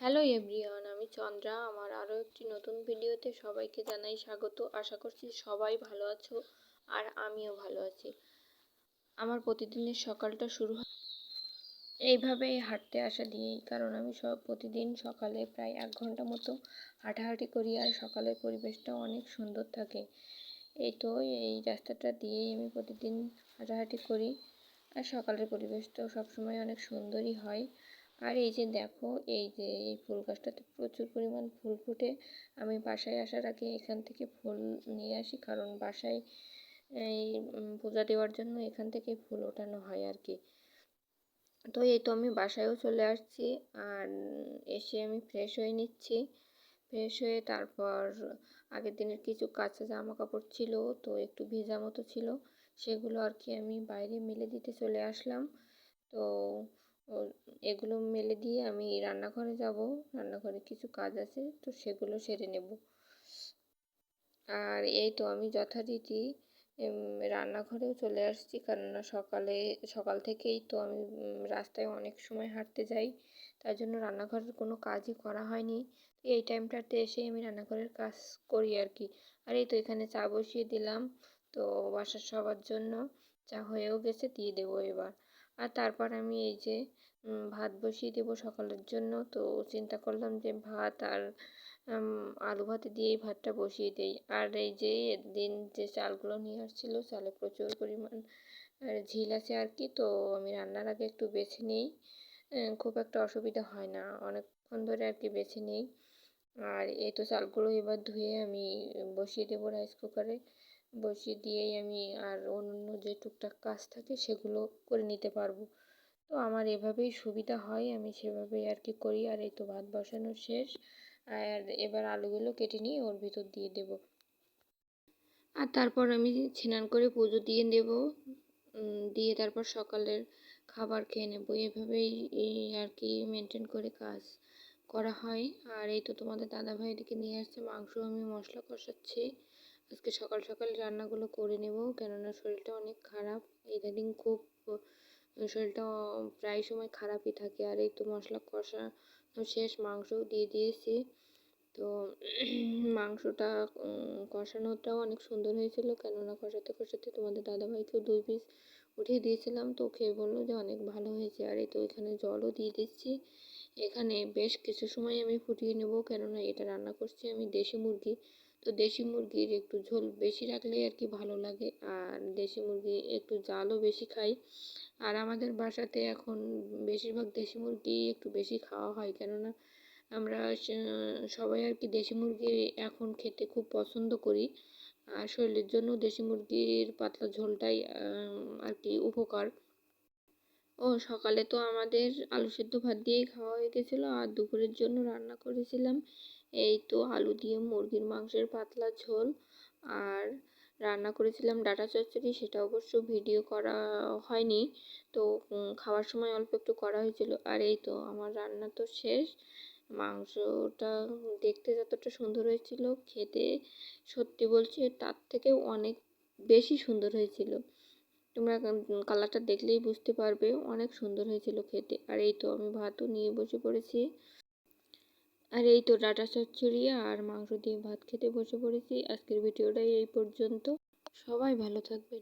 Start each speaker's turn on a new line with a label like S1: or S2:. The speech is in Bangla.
S1: হ্যালো এভরিওয়ান আমি চন্দ্রা। আমার আরও একটি নতুন ভিডিওতে সবাইকে জানাই স্বাগত। আশা করছি সবাই ভালো আছো আর আমিও ভালো আছি। আমার প্রতিদিনের সকালটা শুরু হয় এইভাবেই হাঁটতে আসা দিয়েই। কারণ আমি সব প্রতিদিন সকালে প্রায় এক ঘণ্টা মতো হাঁটাহাঁটি করি আর সকালের পরিবেশটাও অনেক সুন্দর থাকে। এই তো এই রাস্তাটা দিয়েই আমি প্রতিদিন হাঁটাহাঁটি করি। আর সকালের পরিবেশটাও সবসময় অনেক সুন্দরই হয়। আর এই যে দেখো, এই যে এই ফুল গাছটাতে প্রচুর পরিমাণ ফুল ফুটে। আমি বাসায় আসার আগে এখান থেকে ফুল নিয়ে আসি, কারণ বাসায় এই পূজা দেওয়ার জন্য এখান থেকে ফুল ওঠানো হয় আর কি। তো এই তো আমি বাসায়ও চলে আসছি, আর এসে আমি ফ্রেশ হয়ে নিচ্ছি। ফ্রেশ হয়ে তারপর আগের দিনের কিছু কাঁচা জামা কাপড় ছিল, তো একটু ভেজা মতো ছিল, সেগুলো আর কি আমি বাইরে মেলে দিতে চলে আসলাম। তো এগুলো মেলে দিয়ে আমি রান্নাঘরে যাব। রান্নাঘরে কিছু কাজ আছে, তো সেগুলো সেরে নেব। আর এই তো আমি যথারীতি রান্নাঘরেও চলে আসছি। কেননা সকালে, সকাল থেকেই তো আমি রাস্তায় অনেক সময় হাঁটতে যাই। তার জন্য রান্নাঘরের কোনো কাজই করা হয়নি। এই টাইমটাতে এসে আমি রান্নাঘরের কাজ করি আর কি। আর এই তো এখানে চা বসিয়ে দিলাম। তো বাসার সবার জন্য চা হয়েও গেছে, দিয়ে দেবো এবার। আর তারপর আমি এই যে ভাত বসিয়ে দেবো সকালের জন্য। তো চিন্তা করলাম যে ভাত আর আলু ভাতে দিয়েই ভাতটা বসিয়ে দিই। আর এই যে দিন যে চালগুলো নিয়ে আসছিল, চালে প্রচুর পরিমাণ ঝিল আছে আর কি, তো আমি রান্নার আগে একটু বেছে নিই। খুব একটা অসুবিধা হয় না, অনেকক্ষণ ধরে আর কি বেছে নিই। আর এই তো চালগুলো এবার ধুয়ে আমি বসিয়ে দেবো রাইস কুকারে বসিয়ে দিয়েই আমি আর অন্য যে টুকটাক কাজ থাকে সেগুলো করে নিতে পারব। তো আমার এভাবেই সুবিধা হয়, আমি সেভাবেই আর কি করি। আর এই তো ভাত বসানো শেষ, আর এবার আলুগুলো কেটে নিয়ে ওর ভিতর দিয়ে দেব। আর তারপর আমি স্নান করে পুজো দিয়ে দেব দিয়ে তারপর সকালের খাবার খেয়ে নেব। এভাবেই এই আর কি মেনটেন করে কাজ করা হয়। আর এই তো তোমাদের দাদাভাই এদিকে নিয়ে আসছে মাংস, আমি মশলা কষাচ্ছি। আজকে সকাল সকাল রান্নাগুলো করে নেব, কেননা শরীরটা অনেক খারাপ। ইদানিং খুব শরীরটা প্রায় সময় খারাপই থাকে। আর এই তো মশলা কষা শেষ, মাংসও দিয়ে দিয়েছি। তো মাংসটা কষানোটাও অনেক সুন্দর হয়েছিল, কেননা কষাতে কষাতে তোমাদের দাদাভাইকেও দুই পিস উঠিয়ে দিয়েছিলাম। তো খেয়ে বলল যে অনেক ভালো হয়েছে। আর এই তো এখানে জলও দিয়ে দিচ্ছি। এখানে বেশ কিছু সময় আমি ফুটিয়ে নেব। কেননা এটা রান্না করছি আমি দেশি মুরগি। তো দেশি মুরগির একটু ঝোল বেশি রাখলে আর কি ভালো লাগে। আর দেশি মুরগি একটু জালও বেশি খাই। আর আমাদের বাসাতে এখন বেশিরভাগ দেশি মুরগি একটু বেশি খাওয়া হয়। কেননা আমরা সবাই আর কি দেশি মুরগি এখন খেতে খুব পছন্দ করি। আর শরীরের জন্য দেশি মুরগির পাতলা ঝোলটাই আর কি উপকার। ও সকালে তো আমাদের আলু সেদ্ধ ভাত দিয়েই খাওয়া হয়ে গেছিল, আর দুপুরের জন্য রান্না করেছিলাম। এই তো আলু দিয়ে মুরগির মাংসের পাতলা ঝোল, আর রান্না করেছিলাম ডাটা চচ্চড়ি, সেটা অবশ্য ভিডিও করা হয়নি। তো খাওয়ার সময় অল্প একটু করা হয়েছিল। আর এই তো আমার রান্না তো শেষ। মাংসটা দেখতে যতটা সুন্দর হয়েছিল, খেতে সত্যি বলছি তার থেকেও অনেক বেশি সুন্দর হয়েছিল। তোমরা কালারটা দেখলেই বুঝতে পারবে। অনেক সুন্দর হয়েছিল খেতে। আর এই তো আমি ভাতও নিয়ে বসে পড়েছি। আর এই তো ডাটা চচ্চড়ি আর মাংস দিয়ে ভাত খেতে বসে পড়েছি। আজকের ভিডিওটাই এই পর্যন্ত। সবাই ভালো থাকবেন।